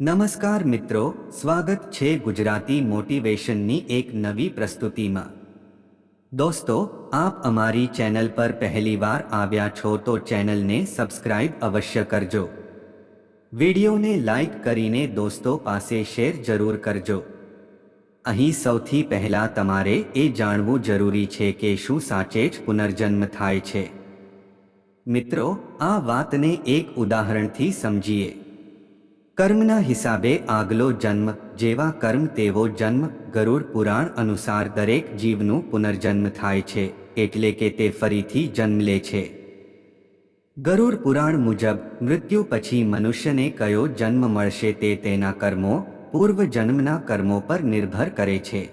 નમસ્કાર મિત્રો, સ્વાગત છે ગુજરાતી મોટિવેશનની એક નવી પ્રસ્તુતિમાં. દોસ્તો, આપ અમારી ચેનલ પર પહેલીવાર આવ્યા છો તો ચેનલને સબસ્ક્રાઇબ અવશ્ય કરજો. વિડીયોને લાઇક કરીને દોસ્તો પાસે શેર જરૂર કરજો. અહીં સૌથી પહેલા તમારે એ જાણવું જરૂરી છે કે શું સાચે જ પુનર્જન્મ થાય છે. મિત્રો, આ વાતને એક ઉદાહરણથી સમજીએ. કર્મના હિસાબે આગલો જન્મ, જેવા કર્મ તેવો જન્મ, ગરુડ પુરાણ અનુસાર દરેક જીવનું પુનર્જન્મ થાય છે, એટલે કે તે ફરીથી જન્મ લે છે. ગરુડ પુરાણ મુજબ, મૃત્યુ પછી મનુષ્યને કયો જન્મ મળશે તે તેના કર્મો, પૂર્વ જન્મના કર્મો પર નિર્ભર કરે છે.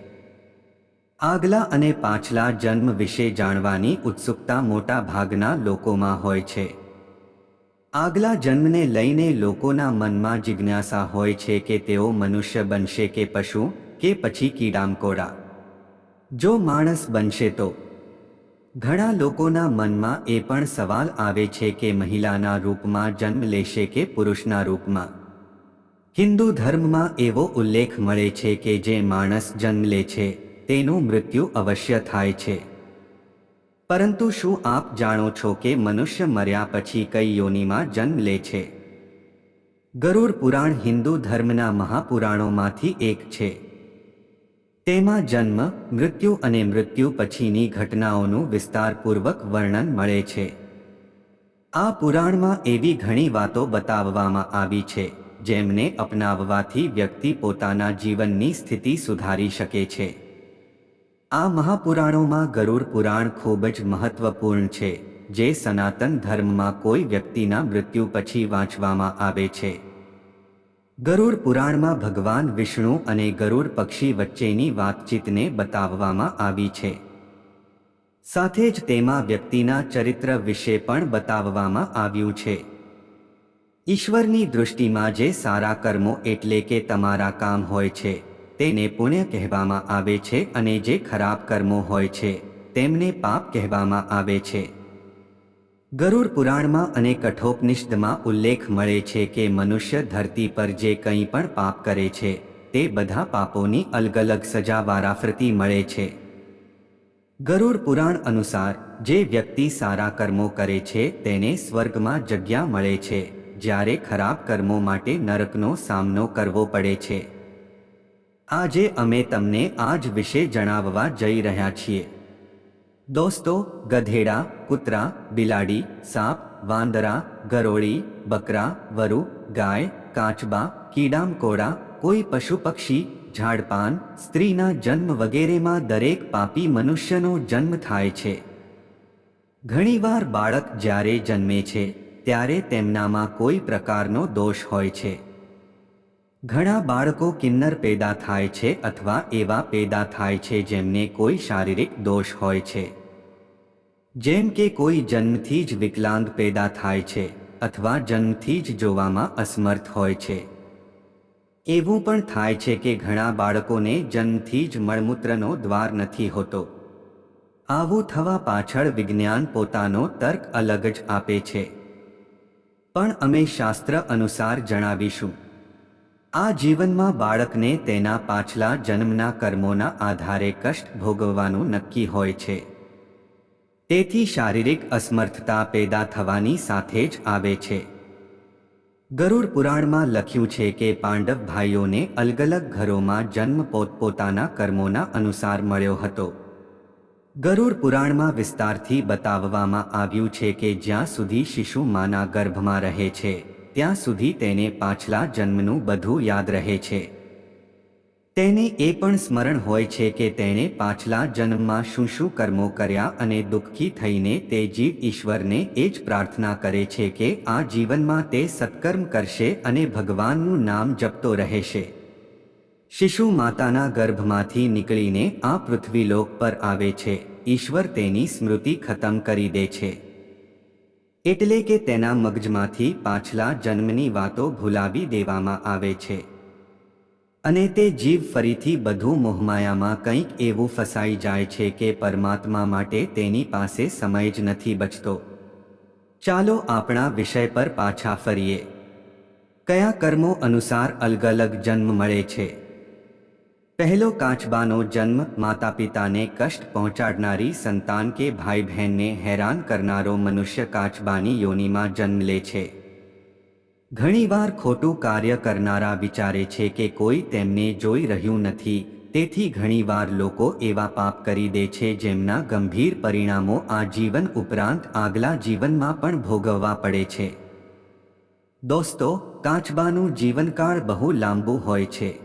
આગલા અને પાછલા જન્મ વિશે જાણવાની ઉત્સુકતા મોટા ભાગના લોકોમાં હોય છે. આગલા જન્મને લઈને લોકોના મનમાં જિજ્ઞાસા હોય છે કે તેઓ મનુષ્ય બનશે કે પશુ, કે પછી કીડામકોડા જો માણસ બનશે તો? ઘણા લોકોના મનમાં એ પણ સવાલ આવે છે કે મહિલાના રૂપમાં જન્મ લેશે કે પુરુષના રૂપમાં? હિન્દુ ધર્મમાં એવો ઉલ્લેખ મળે છે કે જે માણસ જન્મ લે છે, તેનું મૃત્યુ અવશ્ય થાય છે. પરંતુ શું આપ જાણો છો કે મનુષ્ય મર્યા પછી કઈ યોનિમાં જન્મ લે છે? ગરુડ પુરાણ હિન્દુ ધર્મના મહાપુરાણોમાંથી એક છે. તેમાં જન્મ, મૃત્યુ અને મૃત્યુ પછીની ઘટનાઓનું વિસ્તારપૂર્વક વર્ણન મળે છે. આ પુરાણમાં એવી ઘણી વાતો બતાવવામાં આવી છે, જેમને અપનાવવાથી વ્યક્તિ પોતાના જીવનની સ્થિતિ સુધારી શકે છે. આ મહાપુરાણોમાં ગરુડ પુરાણ ખૂબ જ મહત્વપૂર્ણ છે, જે સનાતન ધર્મમાં કોઈ વ્યક્તિના મૃત્યુ પછી વાંચવામાં આવે છે. ગરુડ પુરાણમાં ભગવાન વિષ્ણુ અને ગરુડ પક્ષી વચ્ચેની વાતચીતને બતાવવામાં આવી છે. સાથે જ તેમાં વ્યક્તિના ચરિત્ર વિશે પણ બતાવવામાં આવ્યું છે. ઈશ્વરની દૃષ્ટિમાં જે સારા કર્મો એટલે કે તમારા કામ હોય છે તેને પુણ્ય કહેવામાં આવે છે અને જે ખરાબ કર્મો હોય છે, તેમને પાપ કહેવામાં આવે છે. ગરુડ પુરાણમાં અને કઠોપનિષ્ઠમાં ઉલ્લેખ મળે છે કે મનુષ્ય ધરતી પર જે કંઈ પણ પાપ કરે છે, તે બધા પાપોની અલગ અલગ સજા વારાફરતી મળે છે. ગરુડ પુરાણ અનુસાર, જે વ્યક્તિ સારા કર્મો કરે છે, તેને સ્વર્ગમાં જગ્યા મળે છે, જ્યારે ખરાબ કર્મો માટે નરકનો સામનો કરવો પડે છે. આજે અમે તમને આજ વિશે જણાવવા જઈ રહ્યા છીએ. દોસ્તો, ગધેડા, કૂતરા, બિલાડી, સાપ, વાંદરા, ગરોળી, બકરા, વરુ, ગાય, કાચબા કીડામકોડા કોઈ પશુ પક્ષી, ઝાડપાન, સ્ત્રીના જન્મ વગેરેમાં દરેક પાપી મનુષ્યનો જન્મ થાય છે. ઘણીવાર બાળક જ્યારે જન્મે છે, ત્યારે તેમનામાં કોઈ પ્રકારનો દોષ હોય છે. ઘણા બાળકો કિન્નર પેદા થાય છે અથવા એવા પેદા થાય છે જેમને કોઈ શારીરિક દોષ હોય છે. જેમ કે કોઈ જન્મથી જ વિકલાંગ પેદા થાય છે અથવા જન્મથી જ જોવામાં અસમર્થ હોય છે. એવું પણ થાય છે કે ઘણા બાળકોને જન્મથી જ મળમૂત્રનો દ્વાર નથી હોતો. આવું થવા પાછળ વિજ્ઞાન પોતાનો તર્ક અલગ જ આપે છે. પણ અમે શાસ્ત્ર અનુસાર જણાવીશું. આ જીવનમાં બાળકને તેના પાછલા જન્મના કર્મોના આધારે કષ્ટ ભોગવવાનું નક્કી હોય છે. તેથી શારીરિક અસમર્થતા પેદા થવાની સાથે જ આવે છે. ગરુડ પુરાણમાં લખ્યું છે કે પાંડવ ભાઈઓને અલગ અલગ ઘરોમાં જન્મ પોતપોતાના કર્મોના અનુસાર મળ્યો હતો. ગરુડ પુરાણમાં વિસ્તારથી બતાવવામાં આવ્યું છે કે જ્યાં સુધી શિશુ માના ગર્ભમાં રહે છે. ત્યાં સુધી તેને પાછલા જન્મનું બધું યાદ રહે છે. તેને એ પણ સ્મરણ હોય છે કે તેણે પાછલા જન્મમાં શું શું કર્મો કર્યા અને દુઃખી થઈને તે જીવ ઈશ્વરને એ જ પ્રાર્થના કરે છે કે આ જીવનમાં તે સત્કર્મ કરશે અને ભગવાનનું નામ જપતો રહેશે. શિશુ માતાના ગર્ભમાંથી નીકળીને આ પૃથ્વીલોક પર આવે છે. ઈશ્વર તેની સ્મૃતિ ખતમ કરી દે છે. એટલે કે તેના મગજમાંથી પાછલા જન્મની વાતો ભૂલાવી દેવામાં આવે છે. અને તે જીવ ફરીથી બધું મોહમાયામાં કંઈક એવું ફસાઈ જાય છે કે પરમાત્મા માટે તેની પાસે સમય જ નથી બચતો. ચાલો આપણા વિષય પર પાછા ફરીએ. કયા કર્મો અનુસાર અલગ અલગ જન્મ મળે છે? પહેલો કાચબાનો જન્મ માતા પિતાને કષ્ટ પહોંચાડનારી સંતાન કે ભાઈ બહેનને હેરાન કરનારો મનુષ્ય કાચબાની યોનિમાં જન્મ લે છે. ઘણીવાર ખોટું કાર્ય કરનારા વિચારે છે કે કોઈ તેમને જોઈ રહ્યું નથી, તેથી ઘણીવાર લોકો એવા પાપ કરી દે છે જેમના ગંભીર પરિણામો આ જીવન ઉપરાંત આગલા જીવનમાં પણ ભોગવવા પડે છે. દોસ્તો, કાચબાનું જીવનકાળ બહુ લાંબુ હોય છે.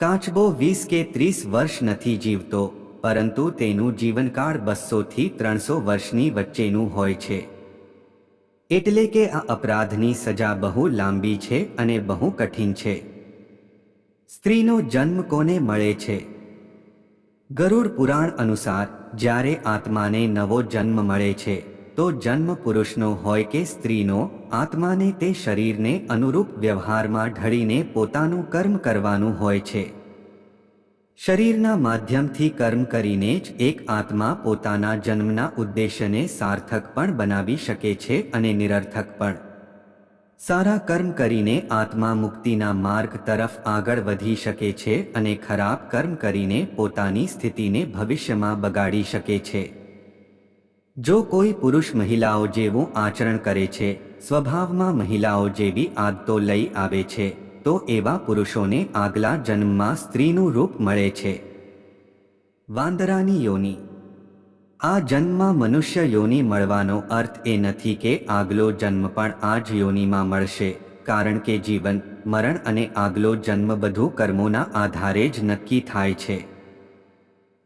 કાચબો વીસ કે ત્રીસ વર્ષ નથી જીવતો, પરંતુ તેનું જીવનકાળ બસોથી ત્રણસો વર્ષની વચ્ચેનું હોય છે. એટલે કે આ અપરાધની સજા બહુ લાંબી છે અને બહુ કઠિન છે. સ્ત્રીનો જન્મ કોને મળે છે? ગરુડ પુરાણ અનુસાર, જ્યારે આત્માને નવો જન્મ મળે છે તો જન્મ પુરુષનો હોય કે સ્ત્રીનો, આત્માને તે શરીરને અનુરૂપ વ્યવહારમાં ઢળીને પોતાનું કર્મ કરવાનું હોય છે. શરીરના માધ્યમથી કર્મ કરીને જ એક આત્મા પોતાના જન્મના ઉદ્દેશ્યને સાર્થક પણ બનાવી શકે છે અને નિરર્થક પણ. સારા કર્મ કરીને આત્મા મુક્તિના માર્ગ તરફ આગળ વધી શકે છે અને ખરાબ કર્મ કરીને પોતાની સ્થિતિને ભવિષ્યમાં બગાડી શકે છે. જો કોઈ પુરુષ મહિલાઓ જેવું આચરણ કરે છે, સ્વભાવમાં મહિલાઓ જેવી આદતો લઈ આવે છે, તો એવા પુરુષોને આગલા જન્મમાં સ્ત્રીનું રૂપ મળે છે. વાંદરાની યોની. આ જન્મમાં મનુષ્ય યોની મળવાનો અર્થ એ નથી કે આગલો જન્મ પણ આ જ યોનીમાં મળશે, કારણ કે જીવન, મરણ અને આગલો જન્મ બધું કર્મોના આધારે જ નક્કી થાય છે.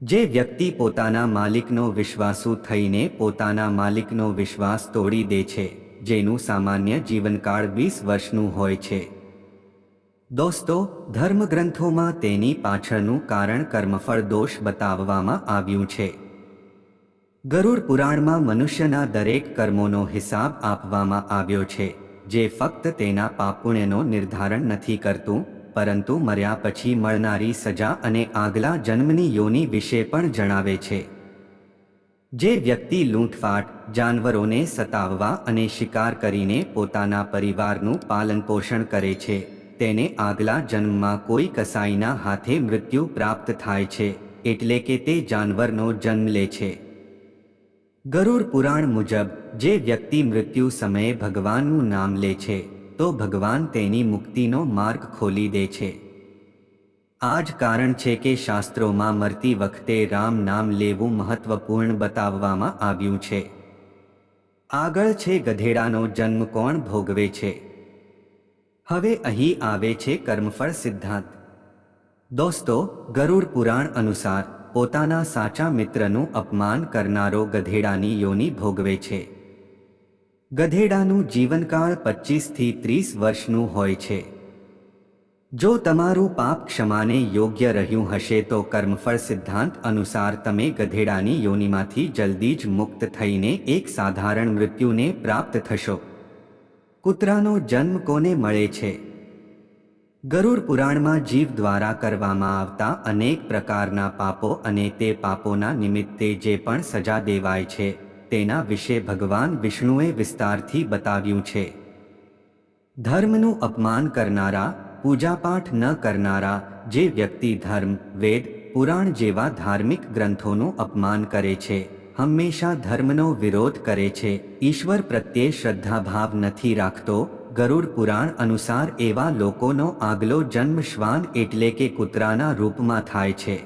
જે વ્યક્તિ પોતાના માલિકનો વિશ્વાસુ થઈને પોતાના માલિકનો વિશ્વાસ તોડી દે છે, જેનું સામાન્ય જીવનકાળ વીસ વર્ષનું હોય છે. દોસ્તો, ધર્મગ્રંથોમાં તેની પાછળનું કારણ કર્મફળ દોષ બતાવવામાં આવ્યું છે. ગરુડ પુરાણમાં મનુષ્યના દરેક કર્મોનો હિસાબ આપવામાં આવ્યો છે, જે ફક્ત તેના પાપુણ્યનો નિર્ધારણ નથી કરતું પરંતુ મર્યા પછી મળનારી સજા અને આગલા જન્મની યોની વિશે પણ જણાવે છે. જે વ્યક્તિ લૂંટફાટ, જાનવરોને સતાવવા અને શિકાર કરીને પોતાના પરિવારનું પાલનપોષણ કરે છે, તેને આગલા જન્મમાં કોઈ કસાઈના હાથે મૃત્યુ પ્રાપ્ત થાય છે, એટલે કે તે જાનવરનો જન્મ લે છે. ગરુડ પુરાણ મુજબ, જે વ્યક્તિ મૃત્યુ સમયે ભગવાનનું નામ લે છે તો ભગવાન તેની મુક્તિનો માર્ગ ખોલી દે છે. આ જ કારણ છે કે શાસ્ત્રોમાં મરતી વખતે રામ નામ લેવું મહત્વપૂર્ણ બતાવવામાં આવ્યું છે. આગળ છે ગધેડાનો જન્મ કોણ ભોગવે છે. હવે અહીં આવે છે કર્મફળ સિદ્ધાંત. દોસ્તો, ગરુડ પુરાણ અનુસાર પોતાના સાચા મિત્રનું અપમાન કરનારો ગધેડાની યોની ભોગવે છે. ગધેડાનું જીવનકાળ પચીસથી ત્રીસ વર્ષનું હોય છે. જો તમારું પાપ ક્ષમાને યોગ્ય રહ્યું હશે તો કર્મફળ સિદ્ધાંત અનુસાર તમે ગધેડાની યોનિમાંથી જલ્દી જ મુક્ત થઈને એક સાધારણ મૃત્યુને પ્રાપ્ત થશો. કૂતરાનો જન્મ કોને મળે છે? ગરુડ પુરાણમાં જીવ દ્વારા કરવામાં આવતા અનેક પ્રકારના પાપો અને તે પાપોના નિમિત્તે જે પણ સજા દેવાય છે. તેના વિશે ભગવાન વિષ્ણુએ વિસ્તારથી બતાવ્યું છે. ધર્મનું અપમાન કરનારા, પૂજાપાઠ ન કરનારા, જે વ્યક્તિ ધર્મ, વેદ, પુરાણ જેવા ધાર્મિક ગ્રંથોનું અપમાન કરે છે, હંમેશા ધર્મનો વિરોધ કરે છે, ઈશ્વર પ્રત્યે શ્રદ્ધાભાવ નથી રાખતો, ગરુડ પુરાણ અનુસાર એવા લોકોનો આગલો જન્મ શ્વાન એટલે કે કૂતરાના રૂપમાં થાય છે.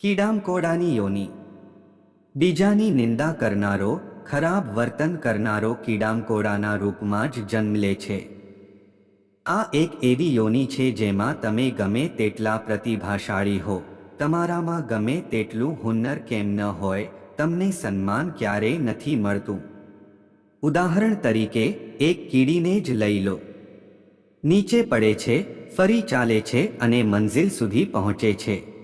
કીડામકોડાની યોની બીજાની નિંદા કરનારો, ખરાબ વર્તન કરનારો કીડામકોડાના રૂપમાં જ જન્મ લે છે. આ એક એવી યોની છે જેમાં તમે ગમે તેટલા પ્રતિભાશાળી હો, તમારામાં ગમે તેટલું હુન્નર કેમ ન હોય, તમને સન્માન ક્યારેય નથી મળતું. ઉદાહરણ તરીકે, એક કીડીને જ લઈ લો. નીચે પડે છે, ફરી ચાલે છે અને મંઝિલ સુધી પહોંચે છે.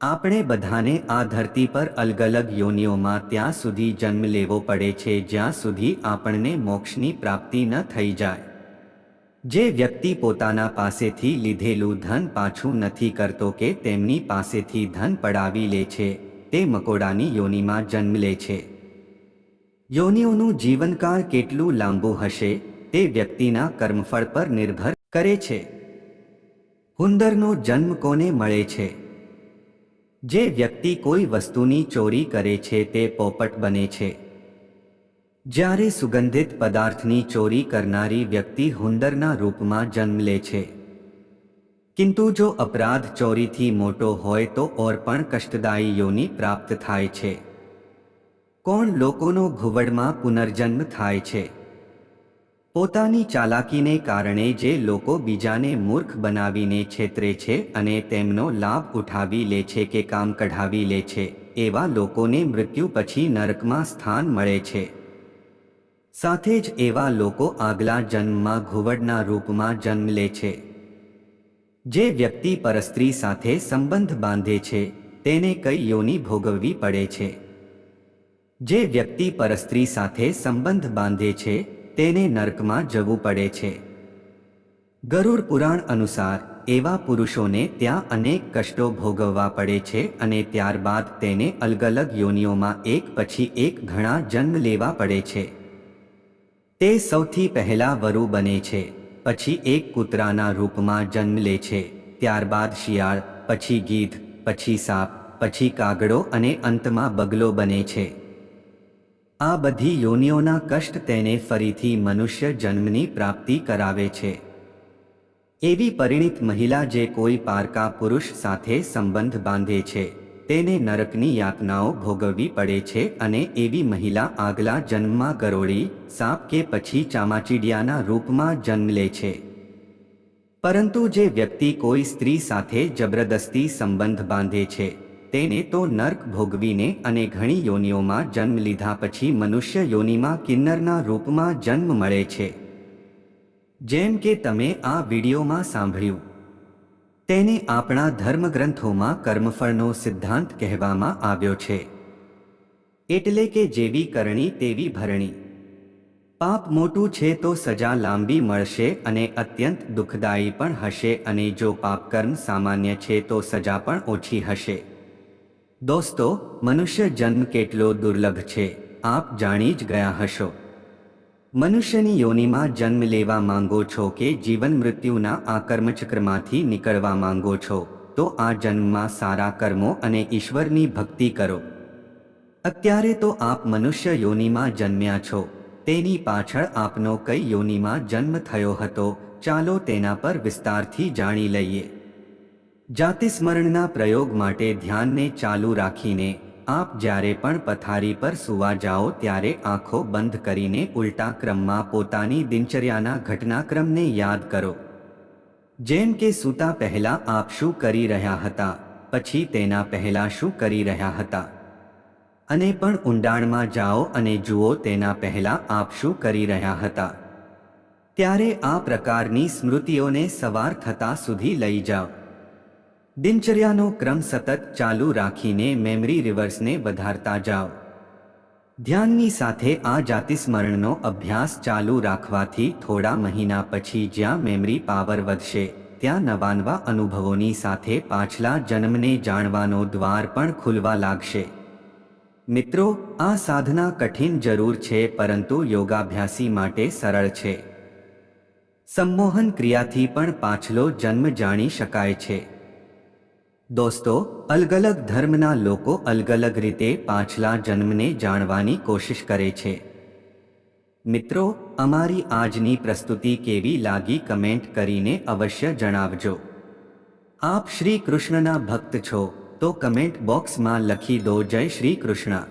આપણે બધાને આ ધરતી પર અલગ અલગ યોનિઓમાં ત્યાં સુધી જન્મ લેવો પડે છે, જ્યાં સુધી આપણને મોક્ષની પ્રાપ્તિ ન થઈ જાય. જે વ્યક્તિ પોતાના પાસેથી લીધેલું ધન પાછું નથી કરતો કે તેમની પાસેથી ધન પડાવી લે છે, તે મકોડાની યોનિમાં જન્મ લે છે. યોનિઓનું જીવનકાળ કેટલું લાંબુ હશે, તે વ્યક્તિના કર્મફળ પર નિર્ભર કરે છે. હુંદરનો જન્મ કોને મળે છે? જે વ્યક્તિ કોઈ વસ્તુની ચોરી કરે છે તે પોપટ બને છે. જ્યારે સુગંધિત પદાર્થની ચોરી કરનારી વ્યક્તિ હુંદરના રૂપમાં જન્મ લે છે. કિંતુ જો અપરાધ ચોરીથી મોટો હોય તો ઓર પણ કષ્ટદાયી યોની પ્રાપ્ત થાય છે. કોણ લોકોનો ઘુવડમાં પુનર્જન્મ થાય છે? પોતાની ચાલાકીને કારણે જે લોકો બીજાને મૂર્ખ બનાવીને છેતરે છે અને તેમનો લાભ ઉઠાવી લે છે કે કામ કઢાવી લે છે, એવા લોકોને મૃત્યુ પછી નરકમાં સ્થાન મળે છે. સાથે જ એવા લોકો આગલા જન્મમાં ઘુવડના રૂપમાં જન્મ લે છે. જે વ્યક્તિ પરસ્ત્રી સાથે સંબંધ બાંધે છે, તેને કઈ યોની ભોગવવી પડે છે. જે વ્યક્તિ પરસ્ત્રી સાથે સંબંધ બાંધે છે તેને નર્કમાં જવું પડે છે. ગરુડ પુરાણ અનુસાર, એવા પુરુષોને ત્યાં અનેક કષ્ટો ભોગવવા પડે છે અને ત્યારબાદ તેને અલગ અલગ યોનિઓમાં એક પછી એક ઘણા જન્મ લેવા પડે છે. તે સૌથી પહેલા વરુ બને છે, પછી એક કૂતરાના રૂપમાં જન્મ લે છે, ત્યારબાદ શિયાળ, પછી ગીધ, પછી સાપ, પછી કાગડો અને અંતમાં બગલો બને છે. આ બધી યોનિઓના કષ્ટ તેને ફરીથી મનુષ્ય જન્મની પ્રાપ્તિ કરાવે છે. એવી પરિણિત મહિલા જે કોઈ પારકા પુરુષ સાથે સંબંધ બાંધે છે, તેને નરકની યાતનાઓ ભોગવવી પડે છે અને એવી મહિલા આગલા જન્મમાં ગરોળી, સાપ કે પછી ચામાચીડિયાના રૂપમાં જન્મ લે છે. પરંતુ જે વ્યક્તિ કોઈ સ્ત્રી સાથે જબરદસ્તી સંબંધ બાંધે છે તેને તો નર્ક ભોગવીને અને ઘણી યોનિઓમાં જન્મ લીધા પછી મનુષ્ય યોનિમાં કિન્નરના રૂપમાં જન્મ મળે છે. જેમ કે તમે આ વિડીયોમાં સાંભળ્યું. તેને આપણા ધર્મગ્રંથોમાં કર્મફળનો સિદ્ધાંત કહેવામાં આવ્યો છે. એટલે કે જેવી કરણી તેવી ભરણી. પાપ મોટું છે તો સજા લાંબી મળશે અને અત્યંત દુઃખદાયી પણ હશે અને જો પાપકર્મ સામાન્ય છે તો સજા પણ ઓછી હશે. દોસ્તો, મનુષ્ય જન્મ કેટલો દુર્લભ છે, આપ જાણી જ ગયા હશો. મનુષ્યની યોનિમાં જન્મ લેવા માંગો છો કે જીવન મૃત્યુના આ કર્મચક્રમાંથી નીકળવા માંગો છો, તો આ જન્મમાં સારા કર્મો અને ઈશ્વરની ભક્તિ કરો. અત્યારે તો આપ મનુષ્ય યોનિમાં જન્મ્યા છો, તેની પાછળ આપનો કઈ યોનિમાં જન્મ થયો હતો, ચાલો તેના પર વિસ્તારથી જાણી લઈએ. જાતિસ્મરણના પ્રયોગ માટે ધ્યાનને ચાલુ રાખીને આપ જ્યારે પણ પથારી પર સુવા જાઓ ત્યારે આંખો બંધ કરીને ઉલટા ક્રમમાં પોતાની દિનચર્યાના ઘટનાક્રમને યાદ કરો. જેમ કે સૂતા પહેલા આપ શું કરી રહ્યા હતા, પછી તેના પહેલા શું કરી રહ્યા હતા. અને પણ ઊંડાણમાં જાઓ અને જુઓ તેના પહેલા આપ શું કરી રહ્યા હતા. ત્યારે આ પ્રકારની સ્મૃતિઓને સવાર થતા સુધી લઈ જાઓ. દિનચર્યાનો ક્રમ સતત ચાલુ રાખીને મેમરી રિવર્સને વધારતા જાઓ. ધ્યાનની સાથે આ જાતિસ્મરણનો અભ્યાસ ચાલુ રાખવાથી થોડા મહિના પછી જ્યાં મેમરી પાવર વધશે, ત્યાં નવાનવા અનુભવોની સાથે પાછલા જન્મને જાણવાનો દ્વાર પણ ખુલવા લાગશે. મિત્રો, આ સાધના કઠિન જરૂર છે પરંતુ યોગાભ્યાસી માટે સરળ છે. સંમોહન ક્રિયાથી પણ પાછલો જન્મ જાણી શકાય છે. દોસ્તો અલગ અલગ ધર્મના લોકો અલગ અલગ રીતે પાછલા જન્મને જાણવાની કોશિશ કરે છે. મિત્રો, અમારી આજની પ્રસ્તુતિ કેવી લાગી કમેન્ટ કરીને અવશ્ય જણાવજો. આપ શ્રી કૃષ્ણના ભક્ત છો, તો કમેન્ટ બોક્સમાં લખી દો જય શ્રી કૃષ્ણ.